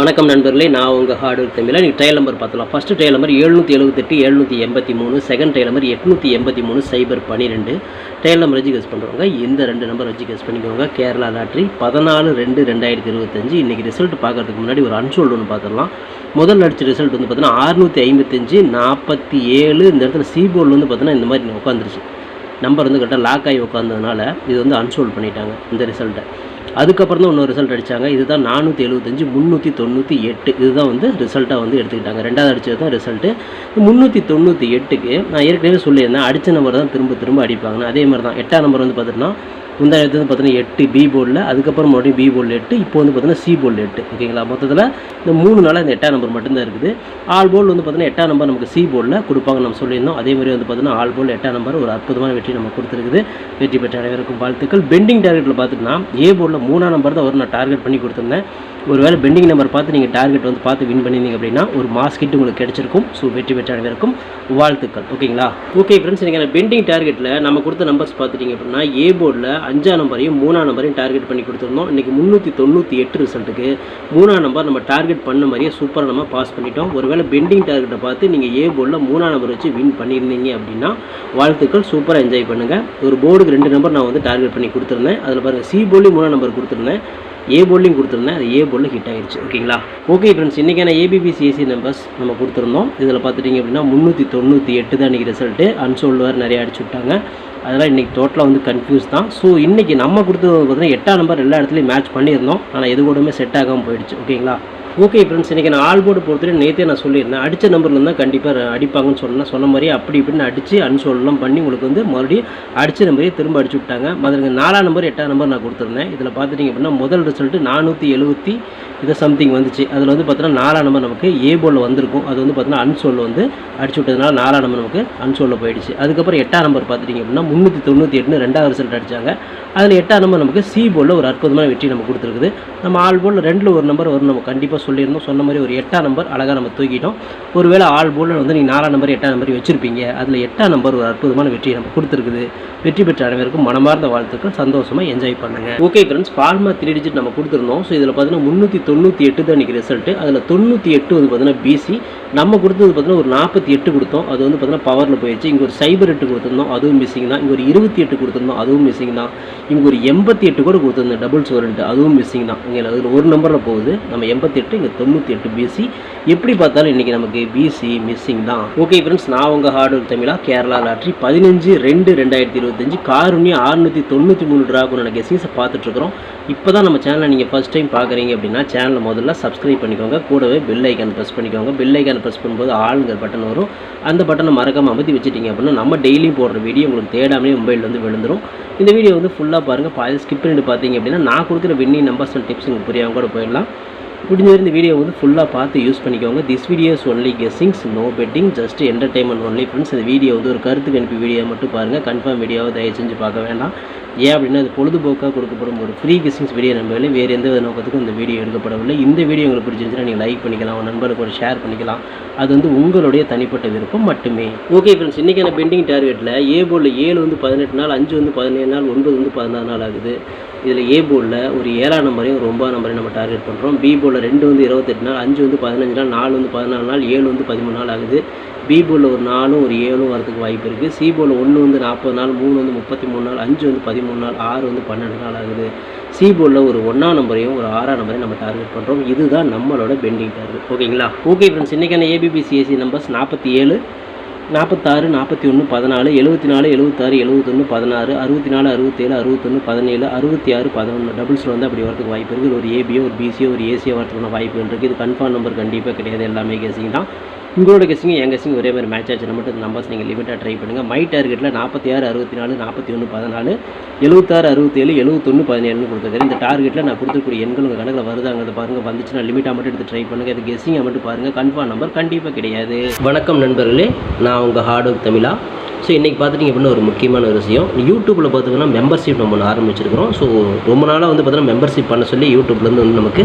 வணக்கம் நண்பர்களே நான் உங்கள் ஹார்ட் ஒர்க் தமிழில் நீங்கள் ட்ரையல் நம்பர் பார்த்துலாம் ஃபஸ்ட்டு ட்ரையல் நம்பர் எழுநூற்றி எழுபத்தெட்டு எழுநூற்றி எண்பத்தி மூணு செகண்ட் ட்ரையல் நம்பர் எட்நூற்றி எண்பத்தி மூணு சைபர் பன்னிரெண்டு ட்ரையல் நம்பர் வச்சு கெஸ் பண்ணுறவங்க இந்த ரெண்டு நம்பர் வச்சு கெஸ் பண்ணிக்கோங்க. கேரளா லாட்ரி பதினாலு ரெண்டு ரெண்டாயிரத்தி இருபத்தஞ்சு. இன்றைக்கி ரிசல்ட் பார்க்கறதுக்கு முன்னாடி ஒரு அன்சோல்டு ஒன்று பார்த்துடலாம். முதல் அடிச்ச ரிசல்ட் வந்து பார்த்தீங்கன்னா அறுநூற்றி ஐம்பத்தஞ்சு நாற்பத்தி ஏழு. இந்த இடத்துல சி வந்து பார்த்தீங்கன்னா இந்த மாதிரி உட்காந்துருச்சு நம்பர் வந்து கரெக்டாக லாக் ஆகி உட்காந்ததுனால இது வந்து அன்சோல்ட் பண்ணிட்டாங்க இந்த ரிசல்ட்டை அதுக்கப்புறம் தான் இன்னொரு ரிசல்ட் அடித்தாங்க இதுதான் நானூற்றி எழுபத்தஞ்சு முந்நூற்றி தொண்ணூற்றி எட்டு. இதுதான் வந்து ரிசல்ட்டாக வந்து எடுத்துக்கிட்டாங்க. ரெண்டாவது அடித்தது தான் ரிசல்ட்டு முந்நூற்றி தொண்ணூற்றி எட்டுக்கு நான் ஏற்கனவே சொல்லியிருந்தேன் அடித்த நம்பர் தான் திரும்ப திரும்ப அடிப்பாங்கன்னு. அதே மாதிரி தான் எட்டாம் நம்பர் வந்து பார்த்துட்டோம்னா முந்தாயிரத்து வந்து பார்த்தீங்கன்னா எட்டு பி போர்டில் அதுக்கப்புறம் மறுபடியும் பி போர்டில் எட்டு இப்போ வந்து பார்த்தீங்கன்னா சி போர்டில் எட்டு. ஓகேங்களா? மொத்தத்தில் இந்த மூணு நாளாக இந்த எட்டாம் நம்பர் மட்டும்தான் இருக்குது. ஆல் போர்டு வந்து பார்த்தீங்கன்னா எட்டாம் நம்பர் நமக்கு சி போர்டில் கொடுப்பாங்க நம்ம சொல்லியிருந்தோம். அதே மாதிரி வந்து பார்த்தீங்கன்னா ஆல் போர்டில் எட்டாம் நம்பர் ஒரு அற்புதமான வெற்றி நம்ம கொடுத்துருக்குது. வெற்றி பெற்ற அனைவருக்கும் வாழ்த்துக்கள். பெண்டிங் டார்கெட்டில் பார்த்துட்டுனா ஏ போர்டில் மூணாம் நம்பர் தான் ஒரு நான் டார்கெட் பண்ணி கொடுத்துருந்தேன். ஒருவேளை பெண்டிங் நம்பர் பார்த்து நீங்கள் டார்கெட் வந்து பார்த்து வின் பண்ணியிருந்தீங்க அப்படின்னா ஒரு மாஸ் கிட் உங்களுக்கு கிடைச்சிருக்கும். ஸோ வெற்றி பெற்ற அனைவருக்கும் வாழ்த்துக்கள். ஓகேங்களா? ஓகே ஃப்ரெண்ட்ஸ் நீங்கள் பெண்டிங் டார்கெட்டில் நம்ம கொடுத்த நம்பர்ஸ் பார்த்துட்டிங்க அப்படின்னா ஏ போர்டில் அஞ்சாம் நம்பரையும் மூணாம் நம்பரையும் டார்கெட் பண்ணி கொடுத்துருந்தோம். இன்றைக்கி முந்நூற்றி தொண்ணூற்றி எட்டு ரிசல்ட்டுக்கு மூணாம் நம்பர் நம்ம டார்கெட் பண்ண மாதிரியே சூப்பராக நம்ம பாஸ் பண்ணிட்டோம். ஒருவேளை பெண்டிங் டார்கெட்டை பார்த்து நீங்கள் ஏ போர்டில் மூணாம் நம்பர் வச்சு வின் பண்ணியிருந்தீங்க அப்படின்னா வாழ்த்துக்கள் சூப்பராக என்ஜாய் பண்ணுங்கள் ஒரு போர்டுக்கு ரெண்டு நம்பர் நான் வந்து டார்கெட் பண்ணி கொடுத்துருந்தேன். அதில் பாருங்கள் சி போர்ட்லேயும் மூணாம் நம்பர் கொடுத்துருந்தேன். ஏ போர்ட்லையும் கொடுத்துருந்தேன். அது ஏ போர்டில் ஹிட் ஆகிடுச்சு ஓகேங்களா? ஓகே ஃப்ரெண்ட்ஸ் இன்றைக்கான ஏபிபிசிஎஸ்சி நம்பர்ஸ் நம்ம கொடுத்துருந்தோம். இதில் பார்த்துட்டிங்க அப்படின்னா முந்நூற்றி தொண்ணூற்றி எட்டு தான் இன்றைக்கி ரிசல்ட்டு அன்சோல்டு வேறு நிறையா அடிச்சு விட்டாங்க. அதெல்லாம் இன்றைக்கி டோட்டலாக வந்து கன்ஃபியூஸ் தான். ஸோ இன்றைக்கி நம்ம கொடுத்தது பார்த்தீங்கன்னா எட்டாம் நம்பர் எல்லா இடத்துலையும் மேட்ச் பண்ணியிருந்தோம். ஆனால் எது கூடமே செட் ஆகாமல் போயிடுச்சு. ஓகேங்களா ஓகே ஃப்ரெண்ட்ஸ் இன்றைக்கி நான் ஆல் போர்டு பொறுத்தவரை நேற்றே நான் சொல்லியிருந்தேன். அடித்த நம்பர்ல இருந்தால் கண்டிப்பாக அடிப்பாங்கன்னு சொன்னால் சொன்ன மாதிரி அப்படி இப்படின்னு அடித்து அன்சோல்லாம் பண்ணி உங்களுக்கு வந்து மறுபடியும் அடித்த நம்பரே திரும்ப அடிச்சு விட்டாங்க. மதுங்க நாலாம் நம்பர் எட்டாம் நம்பர் நான் கொடுத்துருந்தேன். இதில் பார்த்துட்டிங்க அப்படின்னா முதல் ரிசல்ட்டு நானூற்றி எழுபத்தி இது சம்திங் வந்துச்சு. அதில் வந்து பார்த்தீங்கன்னா நாலாம் நம்பர் நமக்கு ஏ வந்திருக்கும். அது வந்து பார்த்தீங்கன்னா அன்சோல் வந்து அடிச்சு விட்டதுனால நாலாம் நம்பர் நமக்கு அன்சோலில் போயிடுச்சு. அதுக்கப்புறம் எட்டாம் நம்பர் பார்த்துட்டிங்க அப்படின்னா முந்நூற்றி தொண்ணூற்றி எட்டுன்னு ரெண்டாவது ரிசல்ட் அடித்தாங்க அதில் எட்டாம் நம்பர் நமக்கு சி போலில் ஒரு அற்புதமான வெற்றி நம்ம கொடுத்துருக்குது. நம்ம ஆல் போலில் ரெண்டில் ஒரு நம்பர் வரும். நம்ம கண்டிப்பாக சொல்லியிருந்தோம். சொன்ன மாதிரி ஒரு எட்டாம் நம்பர் அழகாக நம்ம தூக்கிட்டோம். ஒருவேளை ஆள் போல் வந்து நீங்கள் நாலாம் நம்பர் எட்டாம் நம்பர் வச்சுருப்பீங்க. அதில் எட்டாம் நம்பர் ஒரு அற்புதமான வெற்றி நம்ம கொடுத்துருக்குது. வெற்றி பெற்ற அனைவருக்கும் மனமார்ந்த வாழ்த்துக்கள். சந்தோஷமாக என்ஜாய் பண்ணுங்கள் okay friends pharma three digit நம்ம கொடுத்துருந்தோம். ஸோ இதில் பார்த்தீங்கன்னா முந்நூற்றி தொண்ணூற்றி எட்டு தான் இன்றைக்கி ரிசல்ட்டு அதில் தொண்ணூற்றி எட்டு வந்து பார்த்தீங்கன்னா பிசி நம்ம கொடுத்தது பார்த்தீங்கன்னா ஒரு நாற்பத்தி எட்டு கொடுத்தோம். அது வந்து பார்த்தீங்கன்னா பவரில் போயிடுச்சு. இங்கே ஒரு சைபர் எட்டு கொடுத்துருந்தோம். அதுவும் மிஸ்ஸிங் தான். இங்கே ஒரு இருபத்தி எட்டு கொடுத்துருந்தோம். அதுவும் மிஸ்ஸிங் தான். இங்கே ஒரு எண்பத்தி எட்டு கூட கொடுத்துருந்தோம். டபுள்ஸ் வரன்ட்டு அதுவும் மிஸ்ஸிங் தான். இங்கே அதில் ஒரு நம்பரில் போகுது. நம்ம எண்பத்தி எட்டு இங்கே தொண்ணூற்றி எட்டு பிசி எப்படி பார்த்தாலும் இன்றைக்கி நமக்கு பிசி மிஸ்ஸிங் தான். ஓகே ஃப்ரெண்ட்ஸ் நான் உங்கள் ஹார்ட் ஒர்க் தமிழா கேரளா லாட்ரி பதினஞ்சு ரெண்டு ரெண்டாயிரத்தி இருபத்தஞ்சு காருமே ஆறுநூற்றி தொண்ணூற்றி மூணு ட்ராகுனோட கெஸிங்ஸை பார்த்துட்ருக்குறோம் இப்போ தான் நம்ம சேனலை நீங்கள் ஃபஸ்ட் டைம் பார்க்குறீங்க அப்படின்னா சேனலை முதல்ல சப்ஸ்கிரைப் பண்ணிக்கோங்க. கூடவே பெல் ஐக்கான் ப்ரெஸ் பண்ணிக்கோங்க. பெல் ஐக்கான் ப்ரெஸ் பண்ணும்போது ஆளுங்கிற பட்டன் வரும். அந்த பட்டனை மறக்காமல் அமைதி வச்சுட்டிங்க அப்படின்னா நம்ம டெய்லியும் போடுற வீடியோ உங்களுக்கு தேடாமலே மொபைல் வந்து விழுந்துடும் இந்த வீடியோ வந்து ஃபுல்லாக பாருங்கள் பாதி ஸ்கிப் பண்ணிட்டு பார்த்தீங்க அப்படின்னா நான் கொடுக்குற வின்னி நம்பர்ஸ் அண்ட் டிப்ஸ் உங்களுக்கு புரியாமல் கூட போயிடலாம். முடிஞ்ச இந்த வீடியோ வந்து ஃபுல்லாக பார்த்து யூஸ் பண்ணிக்கோங்க. This videos only guessings no betting just entertainment only friends இந்த வீடியோ வந்து ஒரு கருத்து கணிப்பு வீடியோ மட்டும் பாருங்கள் கன்ஃபார்ம் வீடியோவை தயவு செஞ்சு பார்க்க வேண்டாம். ஏன் அப்படின்னா அது பொழுதுபோக்காக கொடுக்கப்படும் ஒரு ஃப்ரீ கெஸ்ஸிங்ஸ் வீடியோ நம்பவில்லை வேறு எந்த வித நோக்கத்துக்கும் இந்த வீடியோ எடுக்கப்படவில்லை. இந்த வீடியோ உங்களுக்கு பிடிச்சிருந்துச்சுன்னா நீங்கள் லைக் பண்ணிக்கலாம் உங்கள் நண்பருக்கு ஒரு ஷேர் பண்ணிக்கலாம். அது வந்து உங்களுடைய தனிப்பட்ட விருப்பம் மட்டுமே. ஓகே ஃப்ரெண்ட்ஸ் இன்றைக்கான பெண்டிங் டார்கெட்டில் ஏ போர்டில் ஏழு வந்து பதினெட்டு நாள் அஞ்சு வந்து பதினேழு நாள் ஒன்பது வந்து பதினாறு நாள் ஆகுது. இதில் ஏ போர்டில் ஒரு ஏழாம் நம்பரையும் ஒரு ஒன்பதாம் நம்பரையும் நம்ம டார்கெட் பண்ணுறோம் பி போர்டில் ரெண்டு வந்து இருபத்தெட்டு நாள் அஞ்சு வந்து பதினஞ்சு நாள் நாலு வந்து பதினாலு நாள் ஏழு வந்து பதிமூணு நாள் ஆகுது. பி போர்டில் ஒரு நாலும் ஒரு ஏழும் வரதுக்கு வாய்ப்பு இருக்குது சி போர்டில் ஒன்று வந்து நாற்பது நாள் மூணு வந்து முப்பத்தி மூணு நாள் அஞ்சு வந்து பதிமூணு நாள் ஆறு வந்து பன்னெண்டு நாள் ஆகுது. சி போர்டில் ஒரு ஒன்றாம் நம்பரையும் ஒரு ஆறாம் நம்பரையும் நம்ம டார்கெட் பண்ணுறோம் இதுதான் நம்மளோட பெண்டிங் டார்கெட் ஓகேங்களா ஓகே ஃப்ரெண்ட்ஸ் இன்றைக்கான A B B C S C numbers நாற்பத்தி ஏழு. நாற்பத்தாறு நாற்பத்தி ஒன்று பதினாலு எழுபத்தி நாலு எழுபத்தாறு எழுபத்தொன்று பதினாறு அறுபத்தி நாலு அறுபத்தேழு அறுபத்தொன்று பதினேழு அறுபத்தி ஆறு பதினொன்று டபுள்ஸில் வந்து அப்படி வரதுக்கு வாய்ப்பு இருக்குது ஒரு ஏபியோ ஒரு பிசியோ ஒரு ஏசியோ வரதுக்கான வாய்ப்புகள் இருக்குது இது கன்ஃபார்ம் நம்பர் கண்டிப்பாக கிடையாது. எல்லாமே கேசிங் தான். உங்களோட கெஸிங் என் கெஸிங் ஒரே மாதிரி மேட்ச் ஆச்சுன்னா மட்டும் நம்பர்ஸ் நீங்கள் லிமிட்டாக ட்ரை பண்ணுங்கள் மை டார்கெட்டில் நாற்பத்தி ஆறு அறுபத்தி நாலு நாற்பத்தி ஒன்று பதினாலு எழுபத்தாறு அறுபத்தேழு எழுபத்தொன்று பதினேழுன்னு கொடுத்துருக்கேன் இந்த டார்கெட்டில் நான் கொடுத்துக்கூடிய எண்கள் உங்கள் கணக்கில் வருதாங்கிறது பாருங்கள் வந்துச்சுன்னா லிமிட்டாக மட்டும் எடுத்து ட்ரை பண்ணுங்கள் இது கெஸ்ஸிங்கை மட்டும் பாருங்கள் கன்ஃபார்ம் நம்பர் கண்டிப்பாக கிடையாது. வணக்கம் நண்பர்களே நான் உங்கள் ஹார்ட் ஒர்க் தமிழா. ஸோ இன்றைக்கி பார்த்துட்டிங்க அப்படின்னா ஒரு முக்கியமான ஒரு விஷயம். யூடியூப்பில் பார்த்தீங்கன்னா மெம்பர்ஷிப் நம்ம ஒன்று ஆரம்பிச்சிருக்கிறோம். ஸோ ரொம்ப நாளாக வந்து பார்த்தீங்கன்னா மெம்பர்ஷிப் பண்ண சொல்லி யூடியூப்லேருந்து வந்து நமக்கு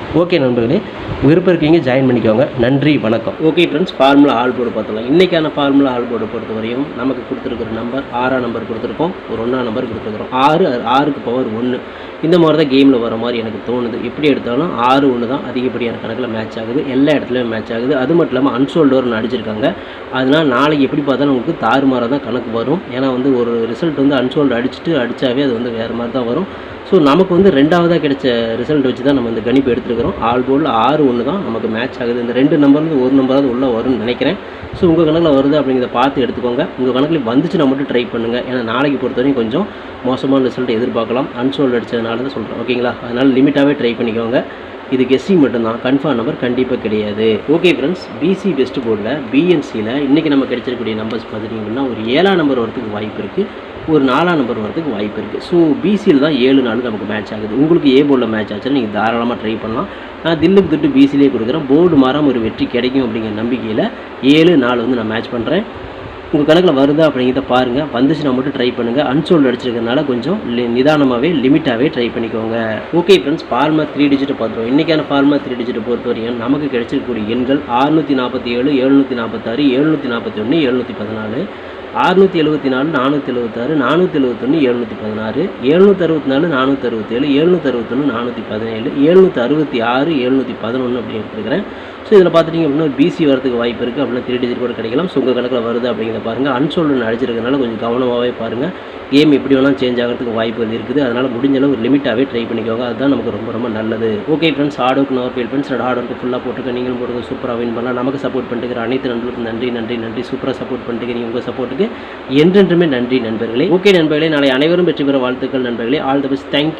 ஓகே நண்பர்களே விருப்பம் இருக்கீங்க ஜாயின் பண்ணிக்கோங்க. நன்றி வணக்கம். Okay friends formula all board பார்த்துக்கலாம் இன்றைக்கான ஃபார்முலா ஆல் போர்டு பொறுத்த வரையும் நமக்கு கொடுத்துருக்குற நம்பர் ஆறாம் நம்பர் கொடுத்துருக்கோம். ஒரு ஒன்றாம் நம்பர் கொடுத்துருக்குறோம். ஆறு ஆறுக்கு பவர் ஒன்று இந்த மாதிரி தான் கேமில் வர மாதிரி எனக்கு தோணுது. எப்படி எடுத்தாலும் ஆறு ஒன்று தான் அதிகப்படியான கணக்கில் மேட்ச் ஆகுது. எல்லா இடத்துலையும் மேட்ச் ஆகுது. அது மட்டும் இல்லாமல் அன்சோல்டு ஒரு அடிச்சிருக்காங்க அதனால் நாளைக்கு எப்படி பார்த்தாலும் உங்களுக்கு தாறுமாறாக தான் கணக்கு வரும். ஏன்னா வந்து ஒரு ரிசல்ட் வந்து அன்சோல்டு அடிச்சுட்டு அடித்தாவே அது வந்து வேறு மாதிரி தான் வரும். ஸோ நமக்கு வந்து ரெண்டாவதாக கிடைச்ச ரிசல்ட் வச்சு தான் நம்ம இந்த கணிப்பு எடுத்துருக்கிறோம். ஆல் போர்டில் ஆறு ஒன்று தான் நமக்கு மேட்ச் ஆகுது. இந்த ரெண்டு நம்பர்லேருந்து ஒரு நம்பராவது உள்ளே வரும்னு நினைக்கிறேன். ஸோ உங்கள் கணக்கில் வருது அப்படிங்கிறத பார்த்து எடுத்துக்கோங்க. உங்கள் கணக்கில் வந்துச்சுன்னா மட்டும் ட்ரை பண்ணுங்கள் ஏன்னா நாளைக்கு பொறுத்தவரைக்கும் கொஞ்சம் மோசமான ரிசல்ட் எதிர்பார்க்கலாம். அன்சோல்டு அடித்ததுனால தான் சொல்கிறேன் ஓகேங்களா அதனால் லிமிட்டாகவே ட்ரை பண்ணிக்கோங்க. இது கெஸ்ஸிங் மட்டும்தான். கன்ஃபார்ம் நம்பர் கண்டிப்பாக கிடையாது. ஓகே ஃப்ரெண்ட்ஸ் பிசி பெஸ்ட் போர்டில் பிஎன்சியில் இன்றைக்கி நம்ம கிடைச்சிருக்கக்கூடிய நம்பர்ஸ் பார்த்துட்டிங்க அப்படின்னா ஒரு ஏழாம் நம்பர் வரத்துக்கு வாய்ப்பு இருக்குது ஒரு நாலாம் நம்பர் வரதுக்கு வாய்ப்பு இருக்குது ஸோ பிசியில் தான் ஏழு நாள் நமக்கு மேட்ச் ஆகுது. உங்களுக்கு ஏ போர்டில் மேட்ச் ஆச்சுன்னா நீங்கள் தாராளமாக ட்ரை பண்ணலாம். நான் தில்லுக்கு திட்டு பிசிலே கொடுக்குறேன். போர்டு மாறாமல் ஒரு வெற்றி கிடைக்கும் அப்படிங்கிற நம்பிக்கையில் ஏழு நாள் வந்து நான் மேட்ச் பண்ணுறேன் உங்கள் கணக்கில் வருதா அப்படிங்கிறத பாருங்கள் வந்துச்சுன்னா மட்டும் ட்ரை பண்ணுங்கள் அன்சோல்டு அடிச்சிருக்கிறதுனால கொஞ்சம் லி நிதானமாகவே லிமிட்டாகவே ட்ரை பண்ணிக்கோங்க. ஓகே ஃப்ரெண்ட்ஸ் ஃபார்மா த்ரீ டிஜிட்டை பார்த்துருவோம். இன்றைக்கான ஃபார்மா த்ரீ டிஜிட்டை பொறுத்த வரையும் நமக்கு கிடைச்சிருக்கக்கூடிய எண்கள் ஆறுநூற்றி நாற்பத்தி ஏழு எழுநூற்றி நாற்பத்தாறு எழுநூற்றி நாற்பத்தி ஒன்று எழுநூற்றி பதினாலு அறுநூற்றி எழுபத்தி நாலு நானூற்றி எழுபத்தாறு நானூற்றி எழுபத்தொன்று எழுநூற்றி பதினாறு எழுநூற்றி அறுபத்தி நாலு நானூற்றி அறுபத்தேழு எழுநூற்றி அறுபத்தொன்று நானூற்றி பதினேழு எழுநூற்றி அறுபத்தி ஆறு எழுநூற்றி பதினொன்று அப்படின்னு எடுத்துருக்கிறேன் ஸோ இதில் பார்த்துட்டிங்க அப்படின்னா பிசி வரதுக்கு வாய்ப்பு இருக்குது அப்படின்னா த்ரீ டிஜிட் கூட கிடைக்கலாம். ஸோ உங்கள் கணக்கில் வருது அப்படிங்கிறத பாருங்கள் அன்சோல்டு அடிச்சிருக்கனால கொஞ்சம் கவனமாகவே பாருங்கள் கேம் எப்படி வேணாலும் சேஞ்ச் ஆகிறதுக்கு வாய்ப்புகள் இருக்குது. அதனால் முடிஞ்ச அளவு ஒரு லிமிட்டாகவே ட்ரை பண்ணிக்கோங்க. அதுதான் நமக்கு ரொம்ப ரொம்ப நல்லது. ஓகே ஃப்ரெண்ட்ஸ் ஹார்ட் ஒர்க் நோர் ஃபீல் ஃப்ரெண்ட்ஸ் ஹார்ட் ஒர்க்கு ஃபுல்லாக போட்டுருக்க நீங்களும் போட்டுக்க சூப்பராக வின் பண்ணலாம். நமக்கு சப்போர்ட் பண்ணிட்டு அனைத்து நண்பர்களுக்கும் நன்றி நன்றி நன்றி. சூப்பராக சப்போர்ட் பண்ணிட்டு உங்கள் சப்போர்ட்டுக்கு என்றென்றுமே நன்றி நண்பர்களே. ஓகே நண்பர்களே. நாளை அனைவரும் வெற்றி பெற வாழ்த்துக்கள் நண்பர்களே. All the best thank you